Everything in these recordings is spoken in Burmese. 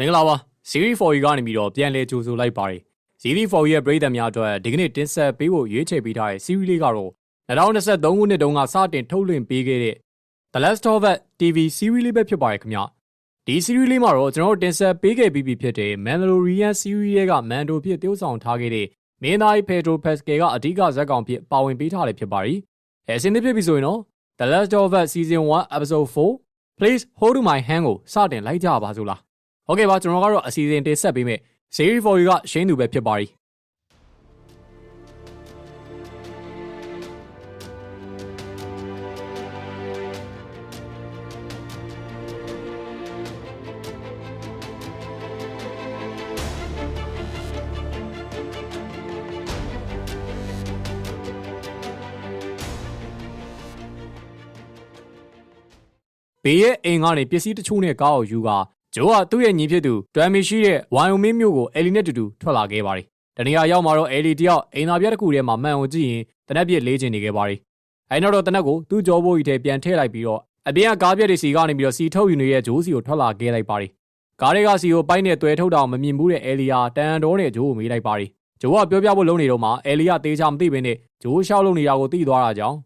မင်္ဂလာပါ Series 4ကနေပြီးတော့ပြန်လဲကြိုဆိုလိုက်ပါတယ် Series 4ရဲ့ပရိသတ်များအတွက်ဒီကနေ့တင်ဆက်ပေးဖို့ရွေးချယ်ပေးထားတဲ့ Series လေးကတော့2023ခုနှစ်တုန်းကစတင်ထုတ်လွှင့်ပေးခဲ့တဲ့ The Last of Us TV Series လေးပဲဖြစ်ပါတယ်ခင်ဗျဒီ Series လေးမှာတော့ကျွန်တော်တို့တင်ဆက်ပေးခဲ့ပြီးပြီဖြစ်တဲ့ Mandalorian Series ရဲ့က Mando ဖြစ် tiêu ဆောင်ထားခဲ့တဲ့မင်းသား Pedro Pascal ကအဓိကဇာတ်ကောင်ဖြစ်ပါဝင်ပေးထားတယ်ဖြစ်ပါတယ်အဲအစင်းသစ်ဖြစ်ပြီဆိုရင်တော့ The Last of Us Season 1 Episode 4 Please hold to my hand ကိုစတင်လိုက်ကြပါစို့လား ဟုတ်ကဲ့ပါကျွန်တော်ကတော့အစီအစဉ်တင်ဆက်ပေးမယ် Series 4ကရှင်းသူပဲဖြစ်ပါ ರಿ ဘေးရဲ့အိမ်ကနေပစ္စည်းတချို့နဲ့ကားကိုယူက ဂျိုးကသူ့ရဲ့ညီဖြစ်သူတွမ်မီရှိတဲ့ဝိုင်ယိုမင်းမြို့ကိုအယ်လီနဲ့တူတူထွက်လာခဲ့ပါတယ်။တနေရာရောက်မှာတော့အယ်လီတယောက်အိမ်သာပြတစ်ခုထဲမှာမှန်ကိုကြည့်ရင်တနက်ပြစ်လေးချင်နေခဲ့ပါတယ်။အဲနောက်တော့တနက်ကိုသူ့ကြောဘိုးကြီးထဲပြန်ထည့်လိုက်ပြီးတော့အပြင်ကကားပြက်တွေစီကနေပြီးတော့စီထုတ်ယူနေတဲ့ဂျိုးစီကိုထွက်လာခဲ့လိုက်ပါတယ်။ကားတွေကစီကိုပိုက်နဲ့တွဲထုတ်တာမမြင်ဘူးတဲ့အယ်လီယာတန်တော်နဲ့ဂျိုးကိုမေးလိုက်ပါတယ်။ဂျိုးကပြောပြဖို့လုံးနေတော့မှအယ်လီယာတေးချမသိဘဲနဲ့ဂျိုးရှောက်လုံနေတာကိုသိသွားတာကြောင့်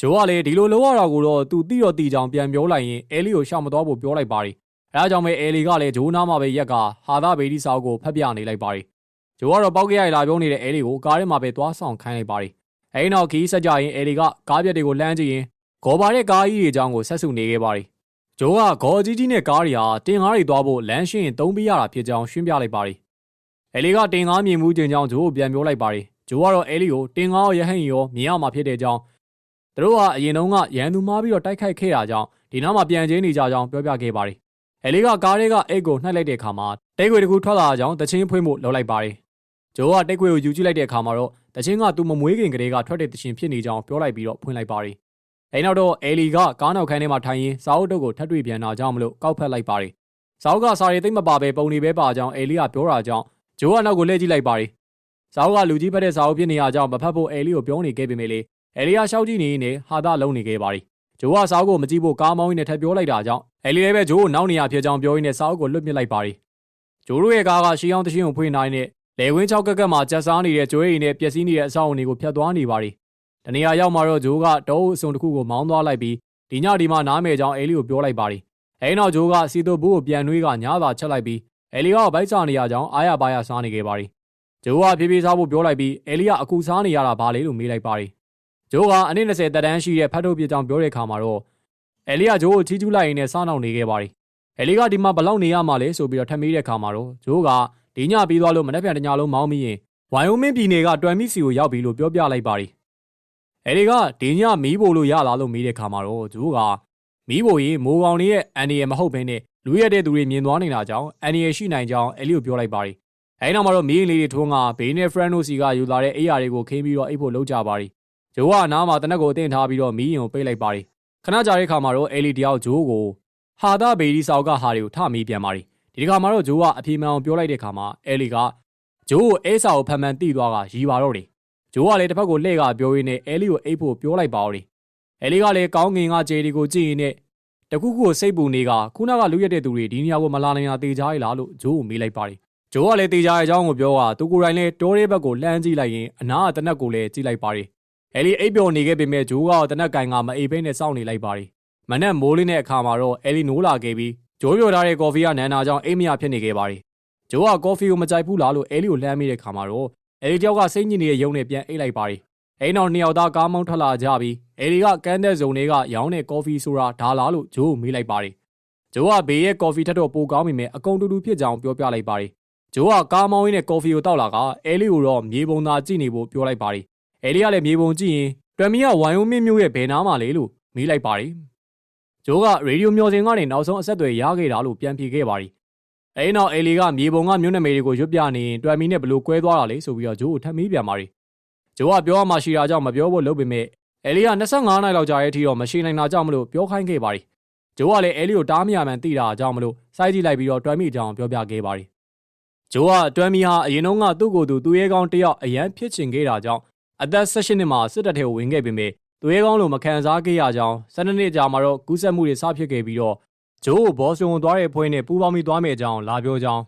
ဂျိုးကလည်းဒီလိုလုံးရတာကိုတော့သူသိတော့သိကြောင်ပြန်ပြောလိုက်ရင်အဲလီကိုရှောက်မသွားဖို့ပြောလိုက်ပါတယ်။ အဲဒါကြောင့်ပဲအဲလီကလည်းဂျိုးနားမှာပဲရက်ကဟာသာဘေဒီစာအုပ်ကိုဖတ်ပြနေလိုက်ပါတယ်။ဂျိုးကတော့ပောက်ကြရလာပြောနေတဲ့အဲလီကိုကားထဲမှာပဲသွားဆောင်ခိုင်းလိုက်ပါတယ်။အဲဒီနောက်ခီးဆက်ကြရင်အဲလီကကားပြက်တွေကိုလှမ်းကြည့်ရင်ဂေါ်ပါတဲ့ကားကြီးတွေအကြောင်းကိုဆက်စုနေခဲ့ပါတယ်။ဂျိုးကဂေါ်ကြီးကြီးနဲ့ကားတွေဟာတင်ကားတွေသွားဖို့လမ်းရှင်းသုံးပေးရတာဖြစ်ကြောင်းရှင်းပြလိုက်ပါတယ်။အဲလီကတင်ကားမြင်မှုကျင်ကြောင်းဂျိုးကိုပြန်ပြောလိုက်ပါတယ်။ဂျိုးကတော့အဲလီကိုတင်ကားရောရဟန့်ရောမြင်ရမှာဖြစ်တဲ့ကြောင်းသူတို့ကအရင်တုန်းကရန်သူမားပြီးတော့တိုက်ခိုက်ခဲ့တာကြောင့်ဒီနောက်မှာပြန်ကျင်းနေကြကြောင်းပြောပြခဲ့ပါတယ်။ အဲလီကကားတွေကအိတ်ကိုနှိုက်လိုက်တဲ့အခါမှာတိတ်ခွေတစ်ခုထွက်လာကြောင်းတချင်းဖွင့်ဖို့လုပ်လိုက်ပါတယ်။ဂျိုးကတိတ်ခွေကိုယူကြည့်လိုက်တဲ့အခါမှာတော့တချင်းကသူ့မမွေးခင်ကလေးကထွက်တဲ့တချင်းဖြစ်နေကြောင်းပြောလိုက်ပြီးတော့ဖွင့်လိုက်ပါတယ်။အဲနောက်တော့အဲလီကကားနောက်ခန်းထဲမှာထိုင်ရင်းစာအုပ်တုပ်ကိုထပ်တွေ့ပြန်တာကြောင့်မလို့ကောက်ဖက်လိုက်ပါတယ်။စာအုပ်ကစာရီသိမ့်မပါပဲပုံနေပဲပါကြောင်းအဲလီကပြောတာကြောင့်ဂျိုးကနောက်ကိုလှည့်ကြည့်လိုက်ပါတယ်။စာအုပ်ကလူကြီးဖက်တဲ့စာအုပ်ဖြစ်နေရကြောင်းမဖတ်ဖို့အဲလီကိုပြောနေခဲ့ပေမဲ့လေအဲလီယာရှောက်ကြည့်နေနေဟာတာလုံးနေခဲ့ပါ ರಿ ဂျိုးကစာအုပ်ကိုမကြည့်ဖို့ကားမောင်းရင်းနဲ့ထပ်ပြောလိုက်တာကြောင့်အဲဒီလည်းပဲဂျိုးကိုနောက်နေရာဖြစ်ကြောင်းပြောရင်းနဲ့စာအုပ်ကိုလွတ်ပစ်လိုက်ပါရီဂျိုးတို့ရဲ့ကားကရှီအောင်တရှင်းကိုဖွင့်နိုင်တဲ့လေဝင်း၆ကက်ကက်မှာကျက်စားနေတဲ့ဂျိုးရီနဲ့ပျက်စီးနေတဲ့အဆောက်အုံတွေကိုဖျက်သွားနေပါရီတနေရာရောက်မှာတော့ဂျိုးကတောအုပ်အစုံတစ်ခုကိုမောင်းသွားလိုက်ပြီးဒီညဒီမှာနားမယ်ကြောင်းအဲလီကိုပြောလိုက်ပါရီအဲနောက်ဂျိုးကစီတိုဘူးကိုပြန်နှွေးကညသာချက်လိုက်ပြီးအဲလီကဗိုက်ချနေရကြောင်းအားရပါရစားနေခဲ့ပါရီဂျိုးကဖြည်းဖြည်းစားဖို့ပြောလိုက်ပြီးအဲလီကအခုစားနေရတာဘာလဲလို့မေးလိုက်ပါရီ ဂျိုးကအနည်း20တက်တန်းရှိတဲ့ဖတ်ထုတ်ပြကြောင်ပြောတဲ့အခါမှာတော့အဲလီကဂျိုးကိုချီးကျူးလိုက်ရင်းနဲ့စားနှောင်နေခဲ့ပါတယ်။အဲလီကဒီမှာဘလောက်နေရမှာလဲဆိုပြီးတော့ထပ်မေးတဲ့အခါမှာတော့ဂျိုးကဒီညပြီးသွားလို့မနေ့ပြန်တညလုံးမောင်းပြီးရင်ဝိုင်ယိုမင်းပြည်နယ်ကတွမ်မီစီကိုရောက်ပြီလို့ပြောပြလိုက်ပါတယ်။အဲလီကဒီညမီးဖို့လို့ရလာလို့မေးတဲ့အခါမှာတော့ဂျိုးကမီးဖို့ရေးမိုးကောင်လေးရဲ့အန်ဒီရမဟုတ်ဘဲနဲ့လူရတဲ့သူတွေမြင်သွားနေတာကြောင့်အန်ဒီရရှိနိုင်ကြောင်းအဲလီကိုပြောလိုက်ပါတယ်။အဲဒီနောက်မှာတော့မီးရင်လေးတွေထိုးငါဘေးနဲ့ဖရန်နိုစီကယူလာတဲ့အိယာတွေကိုခင်းပြီးတော့အိတ်ဖို့လုပ်ကြပါရီ ဂျိုးကအနားမှာတနက်ကိုအတင်းထားပြီးတော့မီးရင်ကိုပိတ်လိုက်ပါရီခဏကြာတဲ့ခါမှာတော့အဲလီတယောက်ဂျိုးကိုဟာတာဘေဒီဆောက်ကဟာတွေကိုထမီးပြန်ပါရီဒီဒီခါမှာတော့ဂျိုးကအပြေမှန်အောင်ပြောလိုက်တဲ့ခါမှာအဲလီကဂျိုးကိုအဲစာကိုဖန်ဖန်တိသွားကရီပါတော့တယ်ဂျိုးကလည်းတစ်ဖက်ကိုလှည့်ကပြောရင်းနဲ့အဲလီကိုအိတ်ဖို့ပြောလိုက်ပါဦးတယ်အဲလီကလည်းကောင်းငင်ကဂျေဒီကိုကြည့်ရင်းနဲ့တခုခုကိုစိတ်ပူနေကခုနကလူရက်တဲ့သူတွေဒီနေရာကိုမလာနိုင်တာတေချားရလားလို့ဂျိုးကိုမေးလိုက်ပါတယ်ဂျိုးကလည်းတေချာရဲ့အကြောင်းကိုပြောတာသူကိုယ်တိုင်လည်းတိုးရဲဘက်ကိုလှမ်းကြည့်လိုက်ရင်အနာကတနက်ကိုလည်းကြည့်လိုက်ပါတယ် အဲလီအိပ်ပျော်နေခဲ့ပေမဲ့ဂျိုးကတနက်ကင်ကမအိပ်ဘဲနဲ့စောင့်နေလိုက်ပါတယ်မနက်မိုးလင်းတဲ့အခါမှာတော့အဲလီနိုးလာခဲ့ပြီးဂျိုးပျော်ထားတဲ့ကော်ဖီကနန်နာကြောင့်အိမ်မရဖြစ်နေခဲ့ပါတယ်ဂျိုးကကော်ဖီကိုမကြိုက်ဘူးလားလို့အဲလီကိုလှမ်းမိတဲ့ခါမှာတော့အဲလီတယောက်ကစိတ်ညစ်နေတဲ့ရုံနဲ့ပြန်အိပ်လိုက်ပါတယ်အဲနောက်နှစ်ယောက်သားကားမောင်းထွက်လာကြပြီးအဲလီကကန်းတဲ့ဇုံတွေကရောင်းတဲ့ကော်ဖီဆိုတာဒါလားလို့ဂျိုးကိုမေးလိုက်ပါတယ်ဂျိုးကဘေးရဲ့ကော်ဖီထက်တော့ပိုကောင်းပြီမဲ့အကုန်တူတူဖြစ်ကြောင်ပြောပြလိုက်ပါတယ်ဂျိုးကကားမောင်းရင်းနဲ့ကော်ဖီကိုတောက်လာကအဲလီကိုတော့မြေပုံသာကြည့်နေဖို့ပြောလိုက်ပါတယ် အဲလီကလည်းမြေပုံကြည့်ရင်တွမ်မီကဝိုင်ယိုမင်းမျိုးရဲ့ဘယ်နားမှာလဲလို့မေးလိုက်ပါတယ်ဂျိုးကရေဒီယိုမျော်စင်ကနေနောက်ဆုံးအဆက်အသွယ်ရခဲ့တာလို့ပြန်ဖြေခဲ့ပါတယ်အဲဒီနောက်အဲလီကမြေပုံကမြို့နမိတ်တွေကိုရွတ်ပြနေရင်တွမ်မီနဲ့ဘလို့ကွဲသွားတာလဲဆိုပြီးတော့ဂျိုးကိုထပ်မေးပြန်ပါတယ်ဂျိုးကပြောရမှရှိတာကြောင့်မပြောဖို့လုပ်ပေမဲ့အဲလီက25နိုင်လောက်ကြာတဲ့အထိတော့မရှိနိုင်တာကြောင့်မလို့ပြောခိုင်းခဲ့ပါတယ်ဂျိုးကလည်းအဲလီကိုတားမရမှန်သိတာကြောင့်မလို့စိုက်ကြည့်လိုက်ပြီးတော့တွမ်မီအကြောင်းပြောပြခဲ့ပါတယ်ဂျိုးကတွမ်မီဟာအရင်တုန်းကသူ့ကိုယ်သူသူရဲကောင်းတယောက်အရန်ဖြစ်ချင်ခဲ့တာကြောင့် အသက်16နှစ်မှာစစ်တပ်ထဲကိုဝင်ခဲ့ပေမဲ့သူရဲကောင်းလိုမခံစားခဲ့ရကြောင်း12နှစ်ကြာမှာတော့ကူးစက်မှုတွေစဖြစ်ခဲ့ပြီးတော့ဂျိုးကိုဘော့စတွန်ကိုသွားတဲ့ဖွဲ့နဲ့ပူးပေါင်းပြီးသွားမယ့်အကြောင်းလာပြောကြောင်း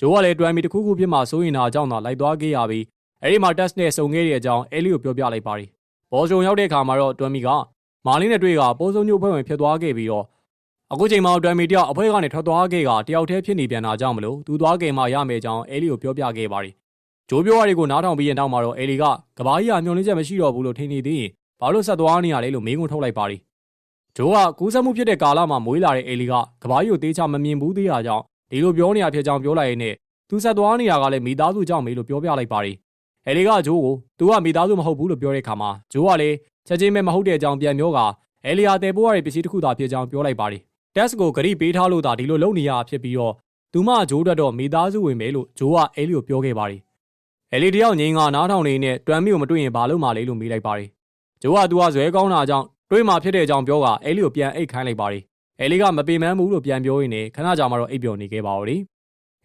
ဂျိုးကလည်းတွမ်မီတစ်ခုခုဖြစ်မှစိုးရင်တာအကြောင်းသာလိုက်သွားခဲ့ရပြီးအဲ့ဒီမှာတက်စ်နဲ့စုံခဲ့တဲ့အကြောင်းအဲလီကိုပြောပြလိုက်ပါတယ်ဘော့စတွန်ရောက်တဲ့အခါမှာတော့တွမ်မီကမာလင်းနဲ့တွေ့ကပိုးစုံညို့ဖွဲ့ဝင်ဖြစ်သွားခဲ့ပြီးတော့အခုချိန်မှာတွမ်မီတယောက်အဖွဲကနေထွက်သွားခဲ့ကတယောက်တည်းဖြစ်နေပြန်တာကြောင့်မလို့သူသွားခဲ့မှရမယ်ကြောင်းအဲလီကိုပြောပြခဲ့ပါတယ် ဂျိုးပြောရတွေကိုနားထောင်ပြီးရင်နောက်မှာတော့အဲလီကကဘာကြီးကမျောလင်းချက်မရှိတော့ဘူးလို့ထင်နေသေးရင်ဘာလို့ဆက်သွားနေရလဲလို့မေးခွန်းထုတ်လိုက်ပါတယ်ဂျိုးကကူးစက်မှုဖြစ်တဲ့ကာလမှာမွေးလာတဲ့အဲလီကကဘာကြီးကိုတေးချမမြင်ဘူးသေးတာကြောင့်ဒီလိုပြောနေရဖြစ်ကြောင်းပြောလိုက်ရင်းနဲ့သူဆက်သွားနေတာကလည်းမိသားစုကြောင့်မေးလို့ပြောပြလိုက်ပါတယ်အဲလီကဂျိုးကိုသူကမိသားစုမဟုတ်ဘူးလို့ပြောတဲ့အခါမှာဂျိုးကလည်းချက်ချင်းပဲမဟုတ်တဲ့အကြောင်းပြန်ပြောကအဲလီယာတဲပိုးရတဲ့ပစ္စည်းတစ်ခုသာဖြစ်ကြောင်းပြောလိုက်ပါတယ်တက်စ်ကိုဂရိပေးထားလို့သာဒီလိုလုပ်နေရဖြစ်ပြီးတော့သူမဂျိုးတက်တော့မိသားစုဝင်မယ်လို့ဂျိုးကအဲလီကိုပြောခဲ့ပါတယ် အဲလီတယောက်ငိန်ကနားထောင်နေနဲ့တွမ်မီကိုမတွေ့ရင်ဘာလုပ်မှလဲလို့မေးလိုက်ပါတယ်ဂျိုးကသူကဇွဲကောင်းတာကြောင့်တွေးမှဖြစ်တဲ့အကြောင်းပြောကအဲလီကိုပြန်အိတ်ခိုင်းလိုက်ပါတယ်အဲလီကမပေမန်းဘူးလို့ပြန်ပြောရင်းနဲ့ခဏကြာမှတော့အိပ်ပျော်နေခဲ့ပါတော့တယ်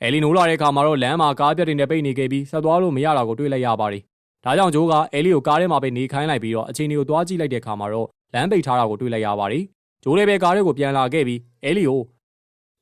အဲလီနိုးလာတဲ့အခါမှာတော့လမ်းမှာကားပြက်တွေနဲ့ပိတ်နေခဲ့ပြီးဆက်သွားလို့မရတာကိုတွေ့လိုက်ရပါတယ်ဒါကြောင့်ဂျိုးကအဲလီကိုကားထဲမှာပဲနေခိုင်းလိုက်ပြီးတော့အချိန်တွေကိုသွားကြည့်လိုက်တဲ့အခါမှာတော့လမ်းပိတ်ထားတာကိုတွေ့လိုက်ရပါတယ်ဂျိုးလည်းပဲကားထဲကိုပြန်လာခဲ့ပြီးအဲလီကို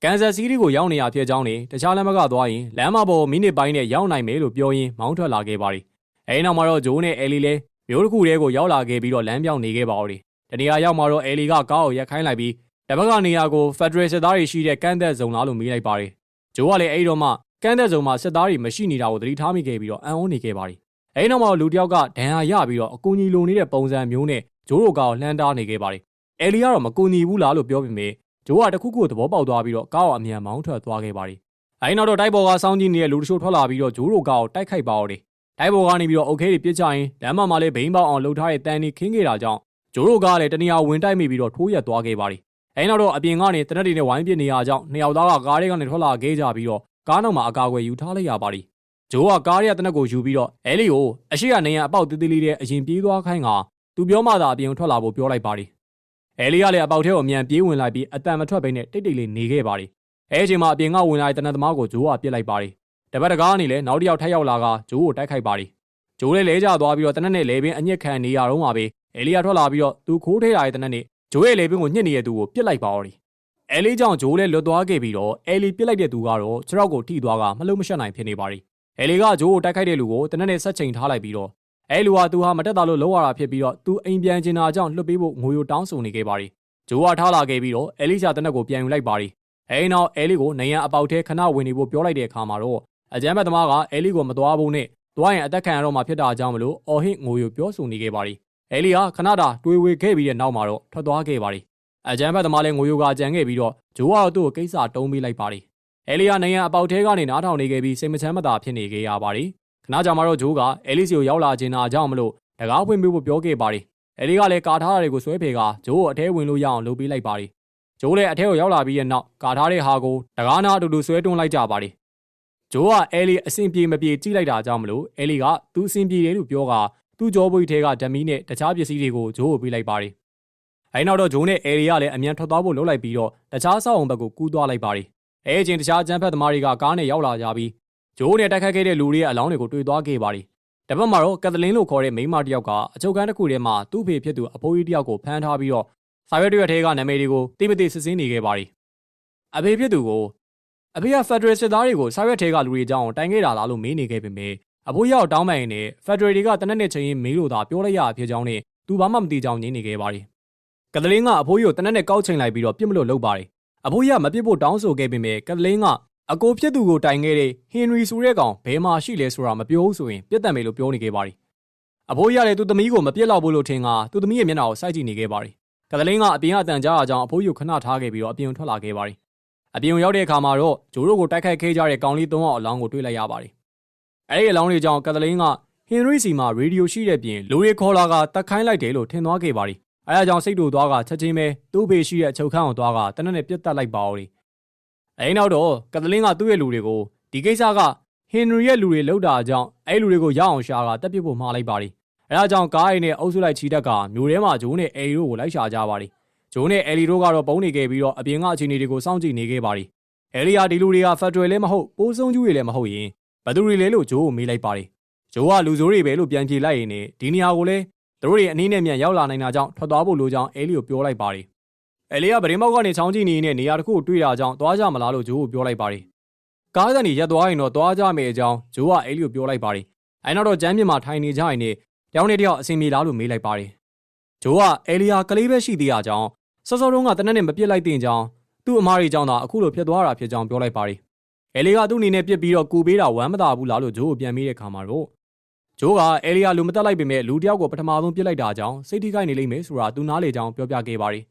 ကန်ဆယ်စီးတီးကိုရောက်နေရဖြစ်ကြောင်းနဲ့တခြားလမ်းဘက်ကသွားရင်လမ်းမပေါ်မိနစ်ပိုင်းနဲ့ရောက်နိုင်မယ်လို့ပြောရင်းမောင်းထွက်လာခဲ့ပါတယ်အဲဒီနောက်မှာတော့ဂျိုးနဲ့အဲလီလည်းမျိုးတစ်ခုတည်းကိုရောက်လာခဲ့ပြီးတော့လမ်းပြောင်းနေခဲ့ပါဦးတယ်တနေရာရောက်မှာတော့အဲလီကကားကိုရက်ခိုင်းလိုက်ပြီးတပတ်ကနေရာကိုဖက်ဒရယ်စစ်သားတွေရှိတဲ့ကန့်သက်ဇုံလားလို့မေးလိုက်ပါတယ်ဂျိုးကလည်းအဲဒီတော့မှကန့်သက်ဇုံမှာစစ်သားတွေမရှိနေတာကိုသတိထားမိခဲ့ပြီးတော့အံ့ဩနေခဲ့ပါတယ်အဲဒီနောက်မှာလူတယောက်ကဒဏ်ရာရပြီးတော့အကူကြီးလုံနေတဲ့ပုံစံမျိုးနဲ့ဂျိုးတို့ကားကိုလှမ်းတားနေခဲ့ပါတယ်။အဲလီကတော့မကူညီဘူးလားလို့ပြောပေမဲ့ ဂျိုးကတခုခုသဘောပေါက်သွားပြီးတော့ကားကိုအမြန်မောင်းထွက်သွားခဲ့ပါတယ်။အဲဒီနောက်တော့တိုက်ပေါ်ကစောင်းကြည့်နေတဲ့လူတချို့ထွက်လာပြီးတော့ဂျိုးတို့ကားကိုတိုက်ခိုက်ပါတော့တယ်။တိုက်ပေါ်ကနေပြီးတော့အုတ်ခဲတွေပြစ်ချရင်လမ်းမမှာလည်းဘိန်းပေါအောင်လှုပ်ထားတဲ့တန်ဒီခင်းခဲ့တာကြောင့်ဂျိုးတို့ကားလည်းတနေရာဝင်တိုက်မိပြီးတော့ထိုးရက်သွားခဲ့ပါတယ်။အဲဒီနောက်တော့အပြင်ကနေတနက်တွေနဲ့ဝိုင်းပြစ်နေရကြောင်းနှစ်ယောက်သားကကားတွေကနေထွက်လာခဲ့ကြပြီးတော့ကားနောက်မှာအကာအကွယ်ယူထားလိုက်ရပါတယ်။ဂျိုးကကားရဲတနက်ကိုယူပြီးတော့အဲလီကိုအရှိကနေရန်အပေါက်တေးသေးလေးတဲ့အရင်ပြေးသွားခိုင်းကသူပြောမှသာအပြင်ထွက်လာဖို့ပြောလိုက်ပါတယ်။ အဲလီကလည်းအပေါက်ထဲကိုအမြန်ပြေးဝင်လိုက်ပြီးအတန်မထွက်ဘဲနဲ့တိတ်တိတ်လေးနေခဲ့ပါတယ်။အဲအချိန်မှာအပြင်ကဝင်လာတဲ့တနက်သမားကိုဂျိုးကပြစ်လိုက်ပါတယ်။တပတ်တကားကနေလည်းနောက်တစ်ယောက်ထပ်ရောက်လာကဂျိုးကိုတိုက်ခိုက်ပါတယ်။ဂျိုးလည်းလဲကျသွားပြီးတော့တနက်နဲ့လဲပင်အညစ်ခံနေရတော့မှာပဲအဲလီကထွက်လာပြီးတော့သူခိုးထဲရတဲ့တနက်နဲ့ဂျိုးရဲ့လဲပင်ကိုညှစ်နေတဲ့သူကိုပြစ်လိုက်ပါတော့တယ်။အဲလီကြောင့်ဂျိုးလည်းလွတ်သွားခဲ့ပြီးတော့အဲလီပြစ်လိုက်တဲ့သူကတော့ခြေထောက်ကိုထိသွားကမလုံးမရှက်နိုင်ဖြစ်နေပါတယ်။အဲလီကဂျိုးကိုတိုက်ခိုက်တဲ့လူကိုတနက်နဲ့ဆက်ချိန်ထားလိုက်ပြီးတော့ အဲလူဟာသူဟာမတက်တာလို့လောက်ရတာဖြစ်ပြီးတော့သူအိမ်ပြန်ကျင်တာကြောင့်လွတ်ပေးဖို့ငိုယိုတောင်းဆိုနေခဲ့ပါတယ်။ဂျိုးကထားလာခဲ့ပြီးတော့အဲလီရှာတနက်ကိုပြန်ယူလိုက်ပါတယ်။အဲဒီနောက်အဲလီကိုနေရန်အပေါက်ထဲခဏဝင်နေဖို့ပြောလိုက်တဲ့အခါမှာတော့အကြမ်းဖက်သမားကအဲလီကိုမသွားဘူးနဲ့သွားရင်အသက်ခံရတော့မှဖြစ်တာကြောင့်မလို့အော်ဟစ်ငိုယိုပြောဆိုနေခဲ့ပါတယ်။အဲလီဟာခဏတာတွေးဝေခဲ့ပြီးတဲ့နောက်မှာတော့ထွက်သွားခဲ့ပါတယ်။အကြမ်းဖက်သမားလည်းငိုယိုကကြံခဲ့ပြီးတော့ဂျိုးကတော့သူ့ကိုကိစ္စတုံးပေးလိုက်ပါတယ်။အဲလီဟာနေရန်အပေါက်ထဲကနေနားထောင်နေခဲ့ပြီးစိတ်မချမ်းမသာဖြစ်နေခဲ့ရပါတယ် ခဏကြာမှတော့ဂျိုးကအဲလီစီကိုရောက်လာခြင်းတာကြောင့်မလို့တကားဖွင့်ပေးဖို့ပြောခဲ့ပါတယ်အဲလီကလည်းကာထားတာတွေကိုဆွဲဖယ်ကဂျိုးကိုအထဲဝင်လို့ရအောင်လုပ်ပေးလိုက်ပါတယ်ဂျိုးလည်းအထဲကိုရောက်လာပြီးတဲ့နောက်ကာထားတဲ့ဟာကိုတကားနာအတူတူဆွဲတွန်းလိုက်ကြပါတယ်ဂျိုးကအဲလီအဆင်ပြေမပြေကြည့်လိုက်တာကြောင့်မလို့အဲလီကသူအဆင်ပြေတယ်လို့ပြောကသူ့ကြောပွေးထဲကဓမီနဲ့တခြားပစ္စည်းတွေကိုဂျိုးကိုပေးလိုက်ပါတယ်အဲနောက်တော့ဂျိုးနဲ့အဲလီကလည်းအမြန်ထွက်သွားဖို့လုပ်လိုက်ပြီးတော့တခြားဆောက်အောင်ဘက်ကိုကူးသွားလိုက်ပါတယ်အဲအချင်းတခြားကျန်းဖက်သမားတွေကကားနဲ့ရောက်လာကြပြီး ဂျိုးနဲ့တိုက်ခိုက်ခဲ့တဲ့လူတွေရဲ့အလောင်းတွေကိုတွေ့သွားခဲ့ပါတယ်။တပတ်မှာတော့ကက်သလင်းလို့ခေါ်တဲ့မိန်းမတစ်ယောက်ကအချုပ်ကန်းတစ်ခုထဲမှာသူ့ဖေဖြစ်သူအဖိုးကြီးတစ်ယောက်ကိုဖမ်းထားပြီးတော့စာရွက်တွေထဲကနာမည်တွေကိုတိမတိစစ်စင်းနေခဲ့ပါတယ်။အဖေဖြစ်သူကိုအဖေကဖက်ဒရယ်စစ်သားတွေကိုစာရွက်ထဲကလူတွေအကြောင်းတိုင်ခဲ့တာလားလို့မေးနေခဲ့ပေမယ့်အဖိုးရောက်တောင်းပန်ရင်လည်းဖက်ဒရယ်တွေကတနက်နေ့ချင်းမေးလို့သာပြောလိုက်ရဖြစ်ကြောင်းနဲ့သူဘာမှမသိကြောင်းညင်းနေခဲ့ပါတယ်။ကက်သလင်းကအဖိုးကြီးကိုတနက်နေ့ကောက်ချိန်လိုက်ပြီးတော့ပြစ်မလို့လုပ်ပါတယ်။အဖိုးကြီးကမပြစ်ဖို့တောင်းဆိုခဲ့ပေမယ့်ကက်သလင်းက အကိုဖြစ်သူကိုတိုင်ခဲ့တဲ့ဟင်နရီဆိုတဲ့ကောင်ဘယ်မှာရှိလဲဆိုတာမပြောဘူးဆိုရင်ပြက်တံမယ်လို့ပြောနေခဲ့ပါတယ်။အဖိုးကြီးကလည်းသူ့သမီးကိုမပြက်လောက်ဘူးလို့ထင်ကသူ့သမီးရဲ့မျက်နှာကိုစိုက်ကြည့်နေခဲ့ပါတယ်။ကသလင်းကအပြင်အတန်ကြားအကြောင်းအဖိုးကြီးကိုခဏထားခဲ့ပြီးတော့အပြင်ထွက်လာခဲ့ပါတယ်။အပြင်ရောက်တဲ့အခါမှာတော့ဂျိုးတို့ကိုတိုက်ခိုက်ခဲ့ကြတဲ့ကောင်လေး၃ယောက်အလောင်းကိုတွေ့လိုက်ရပါတယ်။အဲဒီအလောင်းတွေကြောင့်ကသလင်းကဟင်နရီစီမှာရေဒီယိုရှိတဲ့ပြင်လူတွေခေါ်လာကတက်ခိုင်းလိုက်တယ်လို့ထင်သွားခဲ့ပါတယ်။အဲဒါကြောင့်စိတ်တူသွားကချက်ချင်းပဲသူ့ဖေရှိတဲ့အချုပ်ခန်းကိုသွားကတနက်နဲ့ပြတ်တက်လိုက်ပါဦးတယ် အဲဒီနောက်တော့ကသလင်းကသူ့ရဲ့လူတွေကိုဒီကိစ္စကဟင်နရီရဲ့လူတွေလောက်တာကြောင့်အဲလူတွေကိုရအောင်ရှာကတက်ပစ်ဖို့မှားလိုက်ပါတယ်အဲဒါကြောင့်ကားရည်နဲ့အုပ်စုလိုက်ချီတက်ကမျိုးထဲမှာဂျိုးနဲ့အဲလီတို့ကိုလိုက်ရှာကြပါတယ်ဂျိုးနဲ့အဲလီတို့ကတော့ပုံနေခဲ့ပြီးတော့အပြင်ကအခြေအနေတွေကိုစောင့်ကြည့်နေခဲ့ပါတယ်အဲလီယာဒီလူတွေကဖက်ဒရယ်လည်းမဟုတ်ပိုးဆုံးကျူးတွေလည်းမဟုတ်ရင်ဘယ်သူတွေလဲလို့ဂျိုးကိုမေးလိုက်ပါတယ်ဂျိုးကလူဆိုးတွေပဲလို့ပြန်ဖြေလိုက်ရင်ဒီနေရာကိုလည်းသူတို့တွေအနည်းနဲ့မြန်ရောက်လာနိုင်တာကြောင့်ထွက်သွားဖို့လိုကြောင်းအဲလီကိုပြောလိုက်ပါတယ် အဲလီကဗရင်မောက်ကနေချောင်းကြည့်နေနေတဲ့နေရာတစ်ခုကိုတွေ့တာကြောင့်သွားကြမလားလို့ဂျိုးကိုပြောလိုက်ပါတယ်ကားကနေရက်သွားရင်တော့သွားကြမယ်အကြောင်းဂျိုးကအဲလီကိုပြောလိုက်ပါတယ်အဲနောက်တော့ကျမ်းပြင်မှာထိုင်နေကြရင်နဲ့တယောက်နဲ့တယောက်အဆင်ပြေလားလို့မေးလိုက်ပါတယ်ဂျိုးကအဲလီယာကလေးပဲရှိသေးတာကြောင့်စောစောတုန်းကတနက်နဲ့မပြစ်လိုက်တဲ့ကြောင်းသူ့အမားတွေကြောင့်သာအခုလိုဖြစ်သွားတာဖြစ်ကြောင်းပြောလိုက်ပါတယ်အဲလီကသူ့အနေနဲ့ပြစ်ပြီးတော့ကူပေးတာဝမ်းမသာဘူးလားလို့ဂျိုးကိုပြန်မေးတဲ့ခါမှာတော့ဂျိုးကအဲလီယာလူမတက်လိုက်ပေမဲ့လူတယောက်ကိုပထမဆုံးပြစ်လိုက်တာကြောင့်စိတ်ထိခိုက်နေလိမ့်မယ်ဆိုတာသူနားလေကြောင်းပြောပြခဲ့ပါတယ်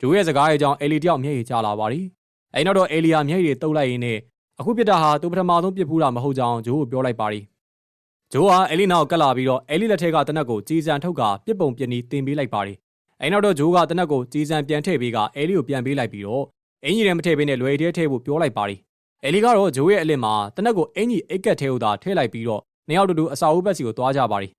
ဂျိုးရဲ့စကားရဲ့ကြောင့်အဲလီတယောက်မျက်ရည်ကျလာပါတယ်အဲနောက်တော့အဲလီယာမျက်ရည်တုပ်လိုက်ရင်းနဲ့အခုပြစ်တာဟာသူပထမဆုံးပြစ်ဖူးတာမဟုတ်ကြောင်းဂျိုးကိုပြောလိုက်ပါတယ်ဂျိုးကအဲလီနာကိုကတ်လာပြီးတော့အဲလီလက်ထက်ကတနက်ကိုကြီးစံထုတ်ကပြစ်ပုံပြစ်နီတင်ပေးလိုက်ပါတယ်အဲနောက်တော့ဂျိုးကတနက်ကိုကြီးစံပြန်ထည့်ပေးကအဲလီကိုပြန်ပေးလိုက်ပြီးတော့အင်ကြီးလည်းမထည့်ပေးနဲ့လွယ်ထဲထည့်ဖို့ပြောလိုက်ပါတယ်အဲလီကတော့ဂျိုးရဲ့အလစ်မှာတနက်ကိုအင်ကြီးအိတ်ကက်ထဲကိုသာထည့်လိုက်ပြီးတော့နှစ်ယောက်တူတူအစာအုပ်ဘက်စီကိုသွားကြပါတယ်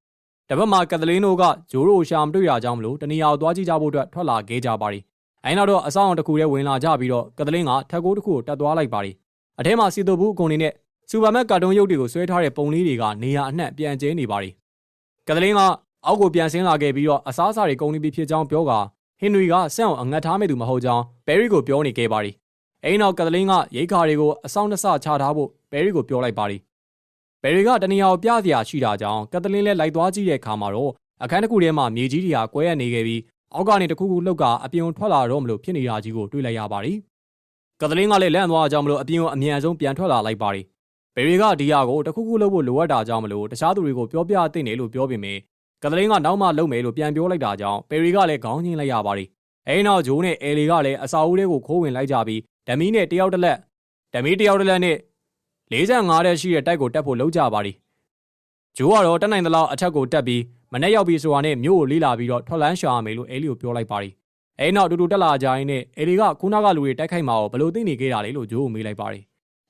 တပတ်မှာကက်သလင်းတို့ကဂျိုးတို့ရှာမတွေ့ရကြောင်းမလို့တနေရာကိုသွားကြည့်ကြဖို့အတွက်ထွက်လာခဲ့ကြပါတယ် အဲနောက်တော့အဆောင်တစ်ခုထဲဝင်လာကြပြီးတော့ကက်သလင်းကထက်ကိုတစ်ခုကိုတက်သွားလိုက်ပါတယ်အထဲမှာစီတိုဘူးအကုန်နေနဲ့စူပါမက်ကာတွန်းရုပ်တွေကိုဆွဲထားတဲ့ပုံလေးတွေကနေရာအနှံ့ပြန်ကျဲနေပါတယ်ကက်သလင်းကအောက်ကိုပြန်ဆင်းလာခဲ့ပြီးတော့အစားအစာတွေကုန်နေပြီဖြစ်ကြောင်းပြောကာဟင်နရီကဆန့်အောင်အငတ်ထားမဲ့သူမဟုတ်ကြောင်းဘယ်ရီကိုပြောနေခဲ့ပါတယ်အိမ်နောက်ကက်သလင်းကရိတ်ခါတွေကိုအဆောင်နှစ်ဆချထားဖို့ဘယ်ရီကိုပြောလိုက်ပါတယ်ဘယ်ရီကတနေရာကိုပြစရာရှိတာကြောင့်ကက်သလင်းလည်းလိုက်သွားကြည့်တဲ့အခါမှာတော့အခန်းတစ်ခုထဲမှာမြေကြီးတွေဟာကွဲရနေခဲ့ပြီး အောက်ကနေတခုခုလှုပ်ကအပြင်ထွက်လာတော့မလို့ဖြစ်နေတာကြီးကိုတွေ့လိုက်ရပါတယ်ကက်သလင်းကလည်းလန့်သွားကြမလို့အပြင်ကိုအမြန်ဆုံးပြန်ထွက်လာလိုက်ပါတယ်ဘယ်ရီကဒီယာကိုတခုခုလှုပ်ဖို့လိုအပ်တာကြောင့်မလို့တခြားသူတွေကိုပြောပြသင့်တယ်လို့ပြောပေမဲ့ကက်သလင်းကနောက်မှလုပ်မယ်လို့ပြန်ပြောလိုက်တာကြောင့်ပယ်ရီကလည်းခေါင်းချင်းလိုက်ရပါတယ်အဲဒီနောက်ဂျိုးနဲ့အဲလီကလည်းအစာအုပ်လေးကိုခိုးဝင်လိုက်ကြပြီးဓမီနဲ့တယောက်တစ်လက်ဓမီတယောက်တစ်လက်နဲ့45တဲ့ရှိတဲ့တိုက်ကိုတက်ဖို့လုပ်ကြပါတယ်ဂျိုးကတော့တက်နိုင်သလောက်အထက်ကိုတက်ပြီး မနေ့ရောက်ပြီးဆိုတာနဲ့မြို့ကိုလေးလာပြီးတော့ထွက်လန်းရှာရမယ်လို့အဲလီကိုပြောလိုက်ပါတယ်အဲဒီနောက်တူတူတက်လာကြရင်နဲ့အဲလီကခုနကလူတွေတိုက်ခိုက်မှာကိုဘယ်လိုသိနေခဲ့တာလဲလို့ဂျိုးကိုမေးလိုက်ပါတယ်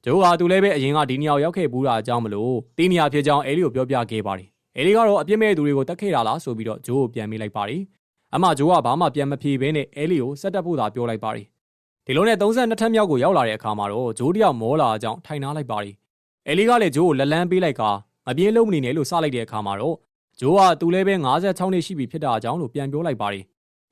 ဂျိုးကသူလည်းပဲအရင်ကဒီနေရာကိုရောက်ခဲ့ဘူးတာအကြောင်းမလို့တီးနေရာဖြစ်ကြောင်းအဲလီကိုပြောပြခဲ့ပါတယ်အဲလီကတော့အပြစ်မဲ့သူတွေကိုတတ်ခဲ့တာလားဆိုပြီးတော့ဂျိုးကိုပြန်မေးလိုက်ပါတယ်အမဂျိုးကဘာမှပြန်မဖြေဘဲနဲ့အဲလီကိုဆက်တက်ဖို့သာပြောလိုက်ပါတယ်ဒီလိုနဲ့32ထပ်မြောက်ကိုရောက်လာတဲ့အခါမှာတော့ဂျိုးတယောက်မောလာအကြောင်းထိုင်နာလိုက်ပါတယ်အဲလီကလည်းဂျိုးကိုလက်လန်းပေးလိုက်ကမပြေးလုံးမနေနဲ့လို့စလိုက်တဲ့အခါမှာတော့ ဂျိုးကသူလည်းပဲ56နှစ်ရှိပြီဖြစ်တာအကြောင်းလို့ပြန်ပြောလိုက်ပါတယ်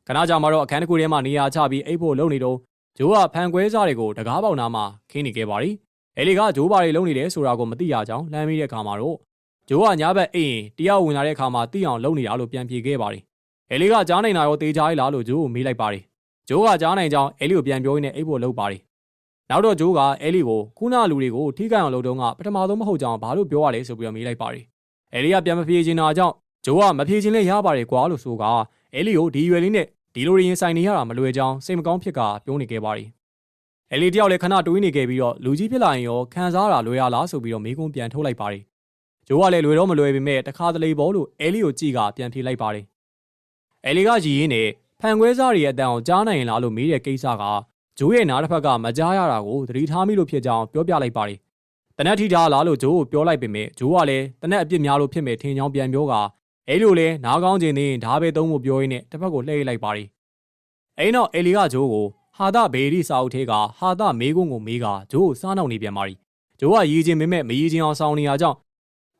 ခဏကြာမှတော့အခန်းတစ်ခုထဲမှာနေရာချပြီးအိပ်ဖို့လုပ်နေတော့ဂျိုးကဖန်ခွဲစားတွေကိုတကားပေါက်နာမှာခင်းနေခဲ့ပါတယ်အဲလီကဂျိုးဘာတွေလုပ်နေတယ်ဆိုတာကိုမသိရကြောင်းလှမ်းမိတဲ့အခါမှာတော့ဂျိုးကညာဘက်အိမ်ရင်တရားဝင်လာတဲ့အခါမှာသိအောင်လုပ်နေတာလို့ပြန်ပြေခဲ့ပါတယ်အဲလီကကြားနိုင်တာရောတေးချားလားလို့ဂျိုးကိုမေးလိုက်ပါတယ်ဂျိုးကကြားနိုင်ကြောင်းအဲလီကိုပြန်ပြောရင်းနဲ့အိပ်ဖို့လုပ်ပါတယ်နောက်တော့ဂျိုးကအဲလီကိုခုနလူတွေကိုထိခိုက်အောင်လုပ်တော့ကပထမဆုံးမဟုတ်ကြောင်းဘာလို့ပြောရလဲဆိုပြီးတော့မေးလိုက်ပါတယ် အဲလီကပြန်မပြေချင်တာကြောင့်ဂျိုးကမပြေချင်လဲရပါတယ်ကွာလို့ဆိုကအဲလီကိုဒီရွယ်လေးနဲ့ဒီလိုရင်ဆိုင်နေရတာမလွယ်ကြောင်းစိတ်မကောင်းဖြစ်ကပြောနေခဲ့ပါတယ်အဲလီတယောက်လည်းခဏတွေးနေခဲ့ပြီးတော့လူကြီးဖြစ်လာရင်ရောခံစားရလွယ်ရလားဆိုပြီးတော့မိကုန်းပြန်ထုတ်လိုက်ပါတယ်ဂျိုးကလည်းလွယ်တော့မလွယ်ပေမဲ့တခါတလေပေါ်လို့အဲလီကိုကြည့်ကပြန်ဖြေလိုက်ပါတယ်အဲလီကရည်ရင်းနဲ့ဖန်ခွဲစားတွေရဲ့အတန်ကိုကြားနိုင်ရင်လားလို့မေးတဲ့ကိစ္စကဂျိုးရဲ့နားတစ်ဖက်ကမကြားရတာကိုသတိထားမိလို့ဖြစ်ကြောင်းပြောပြလိုက်ပါတယ် တနက်ထိထားလားလို့ဂျိုးကိုပြောလိုက်ပေမဲ့ဂျိုးကလည်းတနက်အပြစ်များလို့ဖြစ်မဲ့ထင်ကြောင်းပြန်ပြောကအဲလိုလဲနားကောင်းခြင်းနဲ့ဓာပဲသုံးဖို့ပြောရင်းနဲ့တစ်ဖက်ကိုလှည့်လိုက်ပါတယ်အဲနောက်အဲလီကဂျိုးကိုဟာဒဘေရီစာအုပ်ထဲကဟာဒမေးခွန်းကိုမေးကဂျိုးကိုစားနှောက်နေပြန်ပါရီဂျိုးကရည်ချင်းပေမဲ့မရည်ချင်းအောင်ဆောင်နေရကြောင်း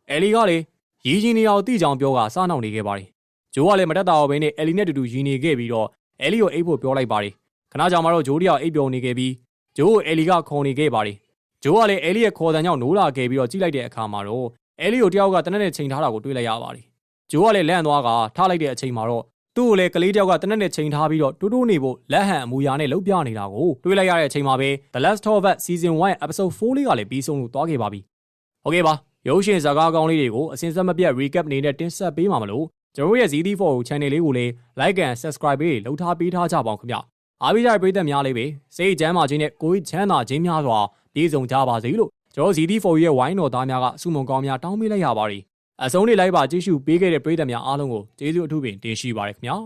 အဲလီကလည်းရည်ချင်းနေအောင်တိကြောင်ပြောကစားနှောက်နေခဲ့ပါရီဂျိုးကလည်းမတက်တာတော့ဘဲနဲ့အဲလီနဲ့တူတူရည်နေခဲ့ပြီးတော့အဲလီကိုအိပ်ဖို့ပြောလိုက်ပါရီခဏကြာမှတော့ဂျိုးတယောက်အိပ်ပျော်နေခဲ့ပြီးဂျိုးကိုအဲလီကခေါ်နေခဲ့ပါရီ ဂျိုးကလည်းအဲလီရဲ့ခေါ်တန်ကြောင့်နိုးလာခဲ့ပြီးတော့ကြည့်လိုက်တဲ့အခါမှာတော့အဲလီကိုတယောက်ကတနက်နဲ့ချိန်ထားတာကိုတွေ့လိုက်ရပါရီဂျိုးကလည်းလန့်သွားကထားလိုက်တဲ့အချိန်မှာတော့သူ့ကိုလည်းကလေးတယောက်ကတနက်နဲ့ချိန်ထားပြီးတော့တူးတူးနေဖို့လက်ဟန်အမူအရာနဲ့လှုပ်ပြနေတာကိုတွေ့လိုက်ရတဲ့အချိန်မှာပဲ The Last of Us Season 1 Episode 4လေးကလည်းပြီးဆုံးလို့သွားခဲ့ပါပြီ။ဟုတ်ကဲ့ပါရုပ်ရှင်ဇာကားကောင်းလေးတွေကိုအစဉ်ဆက်မပြတ် recap အနေနဲ့တင်ဆက်ပေးမှာမလို့ကျွန်တော်ရဲ့ ZD4 channel လေးကိုလည်း like and subscribe ပေးလှုပ်ထားပေးထားကြပါအောင်ခင်ဗျ။အားပေးကြတဲ့ပရိသတ်များလေးပဲစိတ်ချမ်းသာခြင်းနဲ့ကိုယ်ချမ်းသာခြင်းများစွာ ပြည့်စုံကြပါစေလို့ကျွန်တော် ZD4 ရဲ့ဝိုင်းတော်သားများကဆုမွန်ကောင်းများတောင်းပေးလိုက်ရပါတယ်။အဆုံးလေးလိုက်ပါကြည့်ရှုပေးခဲ့တဲ့ပရိသတ်များအားလုံးကိုကျေးဇူးအထူးပင်တင်ရှိပါရခင်ဗျာ။